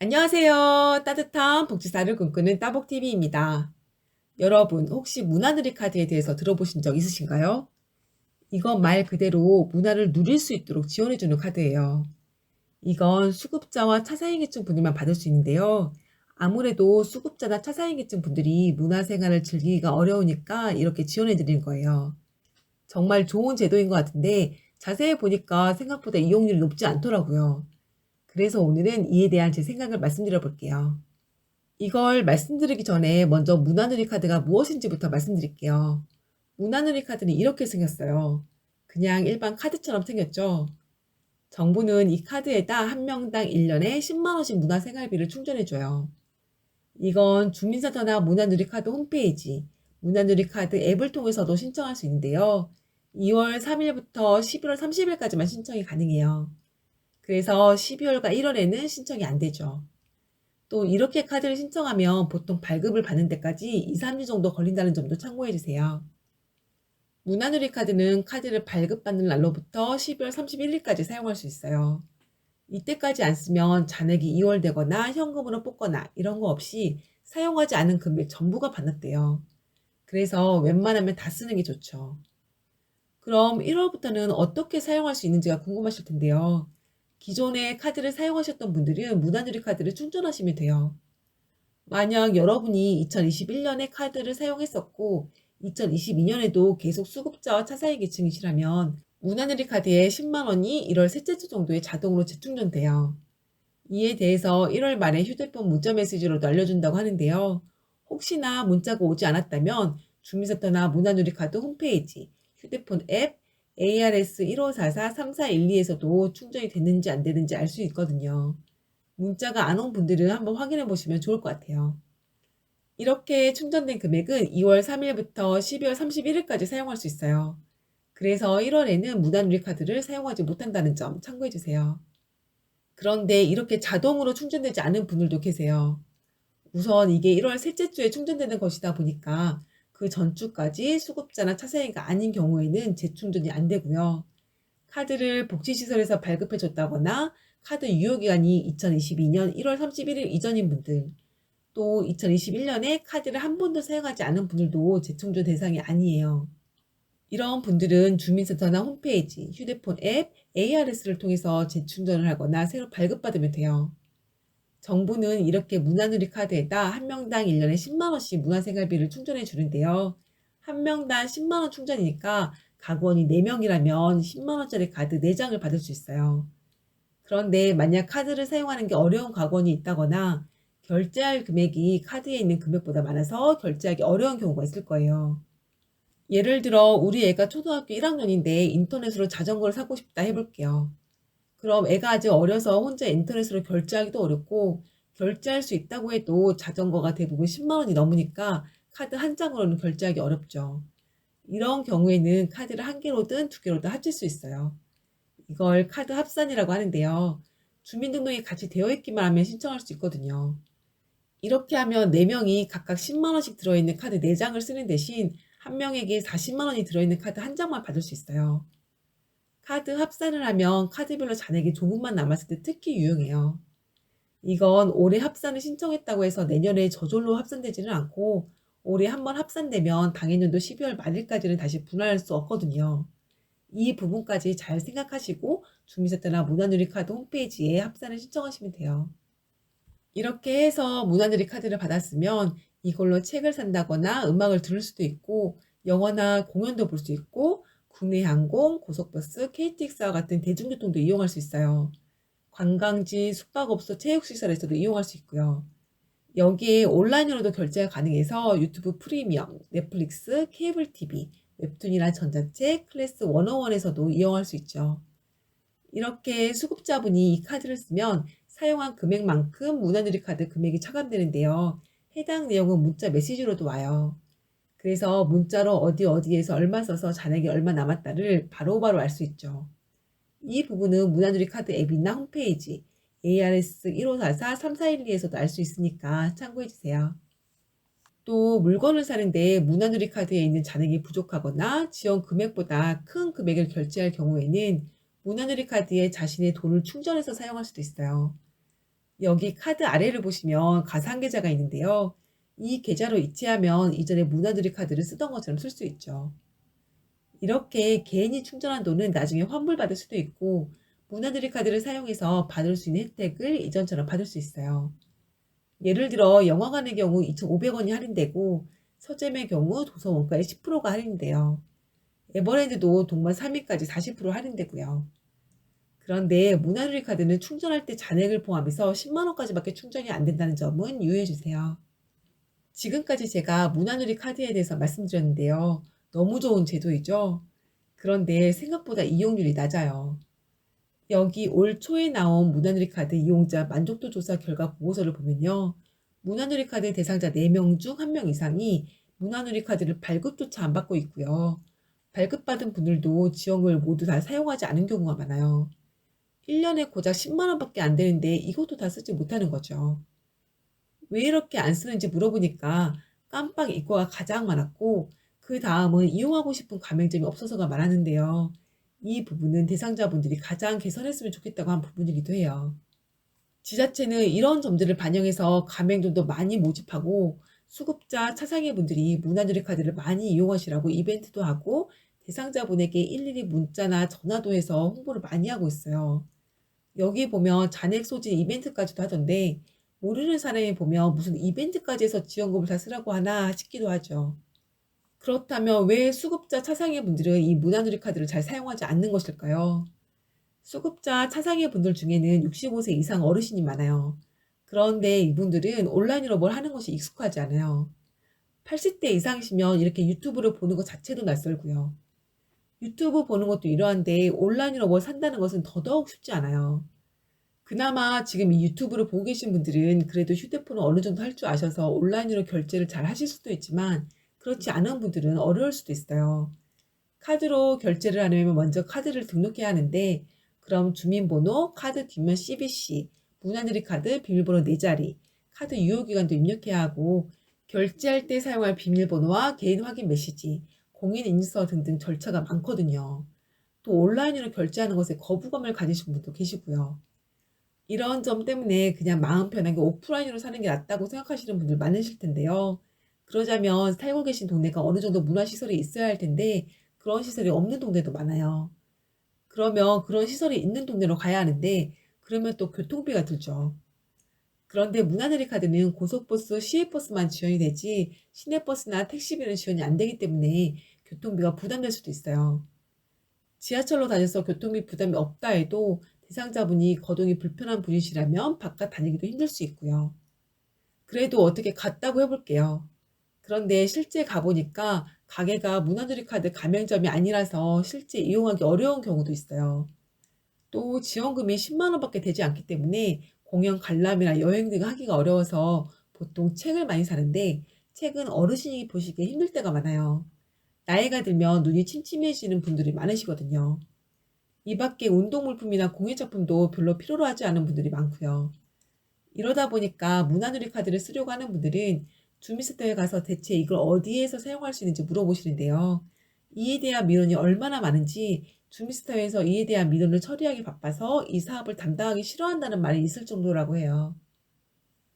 안녕하세요. 따뜻한 복지사를 꿈꾸는 따복TV입니다. 여러분, 혹시 문화누리 카드에 대해서 들어보신 적 있으신가요? 이건 말 그대로 문화를 누릴 수 있도록 지원해주는 카드예요. 이건 수급자와 차사행기증 분들만 받을 수 있는데요. 아무래도 수급자나 차사행기증 분들이 문화생활을 즐기기가 어려우니까 이렇게 지원해드리는 거예요. 정말 좋은 제도인 것 같은데 자세히 보니까 생각보다 이용률이 높지 않더라고요. 그래서 오늘은 이에 대한 제 생각을 말씀드려 볼게요. 이걸 말씀드리기 전에 먼저 문화누리 카드가 무엇인지부터 말씀드릴게요. 문화누리 카드는 이렇게 생겼어요. 그냥 일반 카드처럼 생겼죠. 정부는 이 카드에다 한 명당 1년에 10만원씩 문화생활비를 충전해줘요. 이건 주민센터나 문화누리 카드 홈페이지, 문화누리 카드 앱을 통해서도 신청할 수 있는데요. 2월 3일부터 11월 30일까지만 신청이 가능해요. 그래서 12월과 1월에는 신청이 안 되죠. 또 이렇게 카드를 신청하면 보통 발급을 받는 데까지 2, 3주 정도 걸린다는 점도 참고해 주세요. 문화누리 카드는 카드를 발급받는 날로부터 12월 31일까지 사용할 수 있어요. 이때까지 안 쓰면 잔액이 2월 되거나 현금으로 뽑거나 이런 거 없이 사용하지 않은 금액 전부가 반납돼요. 그래서 웬만하면 다 쓰는 게 좋죠. 그럼 1월부터는 어떻게 사용할 수 있는지가 궁금하실 텐데요. 기존에 카드를 사용하셨던 분들은 문화누리 카드를 충전하시면 돼요. 만약 여러분이 2021년에 카드를 사용했었고 2022년에도 계속 수급자와 차사의 계층이시라면 문화누리 카드에 10만원이 1월 셋째 주 정도에 자동으로 재충전돼요. 이에 대해서 1월 말에 휴대폰 문자 메시지로도 알려준다고 하는데요. 혹시나 문자가 오지 않았다면 주민센터나 문화누리 카드 홈페이지, 휴대폰 앱, ARS 1544-3412에서도 충전이 됐는지 안 되는지 알 수 있거든요. 문자가 안 온 분들은 한번 확인해 보시면 좋을 것 같아요. 이렇게 충전된 금액은 2월 3일부터 12월 31일까지 사용할 수 있어요. 그래서 1월에는 무단누리 카드를 사용하지 못한다는 점 참고해 주세요. 그런데 이렇게 자동으로 충전되지 않은 분들도 계세요. 우선 이게 1월 셋째 주에 충전되는 것이다 보니까 그 전주까지 수급자나 차세인가 아닌 경우에는 재충전이 안 되고요. 카드를 복지시설에서 발급해줬다거나 카드 유효기간이 2022년 1월 31일 이전인 분들, 또 2021년에 카드를 한 번도 사용하지 않은 분들도 재충전 대상이 아니에요. 이런 분들은 주민센터나 홈페이지, 휴대폰 앱, ARS를 통해서 재충전을 하거나 새로 발급받으면 돼요. 정부는 이렇게 문화누리 카드에다 한 명당 1년에 10만원씩 문화생활비를 충전해 주는데요. 한 명당 10만원 충전이니까 가구원이 4명이라면 10만원짜리 카드 4장을 받을 수 있어요. 그런데 만약 카드를 사용하는 게 어려운 가구원이 있다거나 결제할 금액이 카드에 있는 금액보다 많아서 결제하기 어려운 경우가 있을 거예요. 예를 들어 우리 애가 초등학교 1학년인데 인터넷으로 자전거를 사고 싶다 해볼게요. 그럼 애가 아직 어려서 혼자 인터넷으로 결제하기도 어렵고 결제할 수 있다고 해도 자전거가 대부분 10만 원이 넘으니까 카드 한 장으로는 결제하기 어렵죠. 이런 경우에는 카드를 한 개로든 두 개로든 합칠 수 있어요. 이걸 카드 합산이라고 하는데요. 주민등록이 같이 되어 있기만 하면 신청할 수 있거든요. 이렇게 하면 4명이 각각 10만원씩 들어있는 카드 4장을 쓰는 대신 한 명에게 40만원이 들어있는 카드 한 장만 받을 수 있어요. 카드 합산을 하면 카드별로 잔액이 조금만 남았을 때 특히 유용해요. 이건 올해 합산을 신청했다고 해서 내년에 저절로 합산되지는 않고 올해 한번 합산되면 당해년도 12월 말일까지는 다시 분할할 수 없거든요. 이 부분까지 잘 생각하시고 주민센터나 문화누리 카드 홈페이지에 합산을 신청하시면 돼요. 이렇게 해서 문화누리 카드를 받았으면 이걸로 책을 산다거나 음악을 들을 수도 있고 영화나 공연도 볼 수 있고 국내 항공, 고속버스, KTX와 같은 대중교통도 이용할 수 있어요. 관광지, 숙박업소, 체육시설에서도 이용할 수 있고요. 여기에 온라인으로도 결제가 가능해서 유튜브 프리미엄, 넷플릭스, 케이블 TV, 웹툰이나 전자책, 클래스 101에서도 이용할 수 있죠. 이렇게 수급자분이 이 카드를 쓰면 사용한 금액만큼 문화누리 카드 금액이 차감되는데요. 해당 내용은 문자 메시지로도 와요. 그래서 문자로 어디 어디에서 얼마 써서 잔액이 얼마 남았다를 바로바로 알 수 있죠. 이 부분은 문화누리 카드 앱이나 홈페이지 ARS 1544-3412에서도 알 수 있으니까 참고해 주세요. 또 물건을 사는데 문화누리 카드에 있는 잔액이 부족하거나 지원 금액보다 큰 금액을 결제할 경우에는 문화누리 카드에 자신의 돈을 충전해서 사용할 수도 있어요. 여기 카드 아래를 보시면 가상 계좌가 있는데요. 이 계좌로 이체하면 이전에 문화누리 카드를 쓰던 것처럼 쓸 수 있죠. 이렇게 개인이 충전한 돈은 나중에 환불받을 수도 있고 문화누리 카드를 사용해서 받을 수 있는 혜택을 이전처럼 받을 수 있어요. 예를 들어 영화관의 경우 2,500원이 할인되고 서점의 경우 도서 원가의 10%가 할인돼요. 에버랜드도 동반 3일까지 40% 할인되고요. 그런데 문화누리 카드는 충전할 때 잔액을 포함해서 10만원까지밖에 충전이 안 된다는 점은 유의해 주세요. 지금까지 제가 문화누리 카드에 대해서 말씀드렸는데요. 너무 좋은 제도이죠? 그런데 생각보다 이용률이 낮아요. 여기 올 초에 나온 문화누리 카드 이용자 만족도 조사 결과 보고서를 보면요. 문화누리 카드 대상자 4명 중 1명 이상이 문화누리 카드를 발급조차 안 받고 있고요. 발급받은 분들도 지원금을 모두 다 사용하지 않은 경우가 많아요. 1년에 고작 10만원밖에 안 되는데 이것도 다 쓰지 못하는 거죠. 왜 이렇게 안 쓰는지 물어보니까 깜빡 잊고가 가장 많았고 그 다음은 이용하고 싶은 가맹점이 없어서가 많았는데요. 이 부분은 대상자분들이 가장 개선했으면 좋겠다고 한 부분이기도 해요. 지자체는 이런 점들을 반영해서 가맹점도 많이 모집하고 수급자 차상위 분들이 문화누리 카드를 많이 이용하시라고 이벤트도 하고 대상자분에게 일일이 문자나 전화도 해서 홍보를 많이 하고 있어요. 여기 보면 잔액 소진 이벤트까지도 하던데 모르는 사람이 보면 무슨 이벤트까지 해서 지원금을 다 쓰라고 하나 싶기도 하죠. 그렇다면 왜 수급자 차상위 분들은 이 문화누리 카드를 잘 사용하지 않는 것일까요? 수급자 차상위 분들 중에는 65세 이상 어르신이 많아요. 그런데 이분들은 온라인으로 뭘 하는 것이 익숙하지 않아요. 80대 이상이시면 이렇게 유튜브를 보는 것 자체도 낯설고요. 유튜브 보는 것도 이러한데 온라인으로 뭘 산다는 것은 더더욱 쉽지 않아요. 그나마 지금 이 유튜브를 보고 계신 분들은 그래도 휴대폰을 어느 정도 할 줄 아셔서 온라인으로 결제를 잘 하실 수도 있지만 그렇지 않은 분들은 어려울 수도 있어요. 카드로 결제를 하려면 먼저 카드를 등록해야 하는데 그럼 주민번호, 카드 뒷면 CBC, 문화누리 카드 비밀번호 4자리, 카드 유효기간도 입력해야 하고 결제할 때 사용할 비밀번호와 개인 확인 메시지, 공인 인증서 등등 절차가 많거든요. 또 온라인으로 결제하는 것에 거부감을 가지신 분도 계시고요. 이런 점 때문에 그냥 마음 편하게 오프라인으로 사는 게 낫다고 생각하시는 분들 많으실 텐데요. 그러자면 살고 계신 동네가 어느 정도 문화시설이 있어야 할 텐데 그런 시설이 없는 동네도 많아요. 그러면 그런 시설이 있는 동네로 가야 하는데 그러면 또 교통비가 들죠. 그런데 문화누리 카드는 고속버스, 시외버스만 지원이 되지 시내버스나 택시비는 지원이 안 되기 때문에 교통비가 부담될 수도 있어요. 지하철로 다녀서 교통비 부담이 없다 해도 대상자분이 거동이 불편한 분이시라면 바깥 다니기도 힘들 수 있고요. 그래도 어떻게 갔다고 해볼게요. 그런데 실제 가보니까 가게가 문화누리 카드 가맹점이 아니라서 실제 이용하기 어려운 경우도 있어요. 또 지원금이 10만 원 밖에 되지 않기 때문에 공연 관람이나 여행 등 하기가 어려워서 보통 책을 많이 사는데 책은 어르신이 보시기에 힘들 때가 많아요. 나이가 들면 눈이 침침해지는 분들이 많으시거든요. 이 밖에 운동물품이나 공예작품도 별로 필요로 하지 않은 분들이 많고요. 이러다 보니까 문화누리 카드를 쓰려고 하는 분들은 주민센터에 가서 대체 이걸 어디에서 사용할 수 있는지 물어보시는데요. 이에 대한 민원이 얼마나 많은지 주민센터에서 이에 대한 민원을 처리하기 바빠서 이 사업을 담당하기 싫어한다는 말이 있을 정도라고 해요.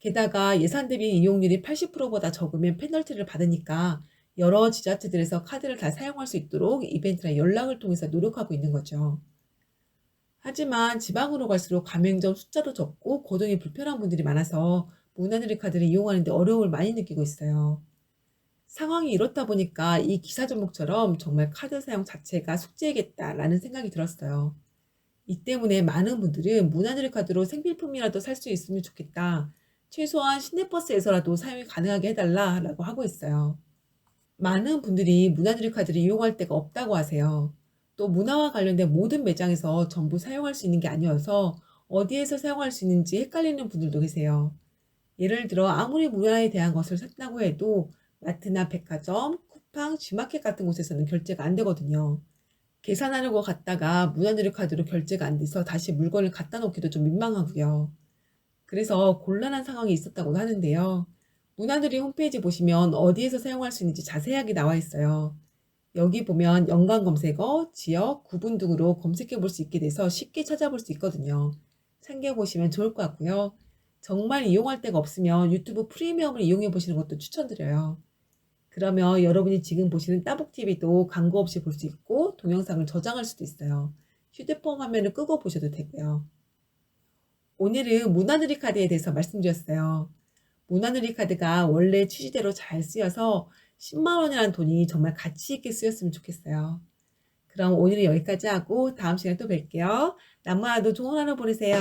게다가 예산 대비 이용률이 80%보다 적으면 페널티를 받으니까 여러 지자체들에서 카드를 다 사용할 수 있도록 이벤트나 연락을 통해서 노력하고 있는 거죠. 하지만 지방으로 갈수록 가맹점 숫자도 적고 거동이 불편한 분들이 많아서 문화누리 카드를 이용하는데 어려움을 많이 느끼고 있어요. 상황이 이렇다 보니까 이 기사 제목처럼 정말 카드 사용 자체가 숙제겠다라는 생각이 들었어요. 이 때문에 많은 분들은 문화누리 카드로 생필품이라도 살 수 있으면 좋겠다. 최소한 시내버스에서라도 사용이 가능하게 해달라라고 하고 있어요. 많은 분들이 문화누리 카드를 이용할 데가 없다고 하세요. 또 문화와 관련된 모든 매장에서 전부 사용할 수 있는 게 아니어서 어디에서 사용할 수 있는지 헷갈리는 분들도 계세요. 예를 들어 아무리 문화에 대한 것을 샀다고 해도 마트나 백화점, 쿠팡, G마켓 같은 곳에서는 결제가 안 되거든요. 계산하려고 갔다가 문화누리 카드로 결제가 안 돼서 다시 물건을 갖다 놓기도 좀 민망하고요. 그래서 곤란한 상황이 있었다고 하는데요. 문화누리 홈페이지 보시면 어디에서 사용할 수 있는지 자세하게 나와 있어요. 여기 보면 연관 검색어, 지역, 구분 등으로 검색해 볼 수 있게 돼서 쉽게 찾아볼 수 있거든요. 참고해 보시면 좋을 것 같고요. 정말 이용할 데가 없으면 유튜브 프리미엄을 이용해 보시는 것도 추천드려요. 그러면 여러분이 지금 보시는 따복TV도 광고 없이 볼 수 있고 동영상을 저장할 수도 있어요. 휴대폰 화면을 끄고 보셔도 되고요. 오늘은 문화누리 카드에 대해서 말씀드렸어요. 문화누리 카드가 원래 취지대로 잘 쓰여서 10만 원이라는 돈이 정말 가치 있게 쓰였으면 좋겠어요. 그럼 오늘은 여기까지 하고 다음 시간에 또 뵐게요. 남아도 좋은 하루 보내세요.